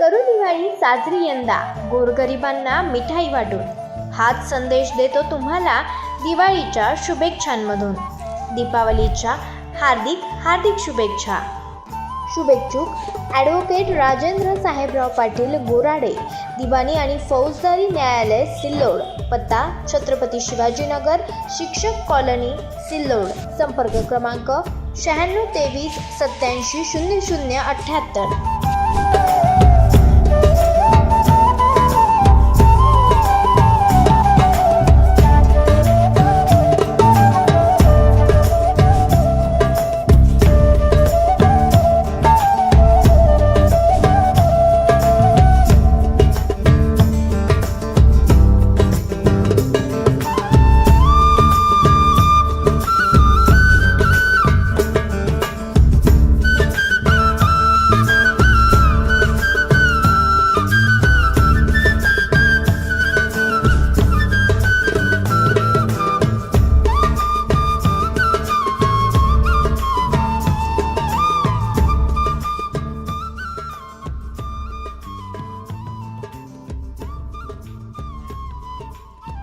साजरी यंदा. गोरगरिबांना मिठाई वाटून. हाच संदेश देतो तुम्हाला दिवाळीच्या शुभेच्छांमधून. दीपावलीच्या हार्दिक हार्दिक शुभेच्छा. शुभेच्छुक ॲडव्होकेट राजेंद्र साहेबराव पाटील गोराडे दिवाणी आणि फौजदारी न्यायालय सिल्लोड पत्ता छत्रपती शिवाजीनगर शिक्षक कॉलनी सिल्लोड संपर्क क्रमांक शहाण्णव तेवीस सत्याऐंशी शून्य शून्य अठ्ठ्याहत्तर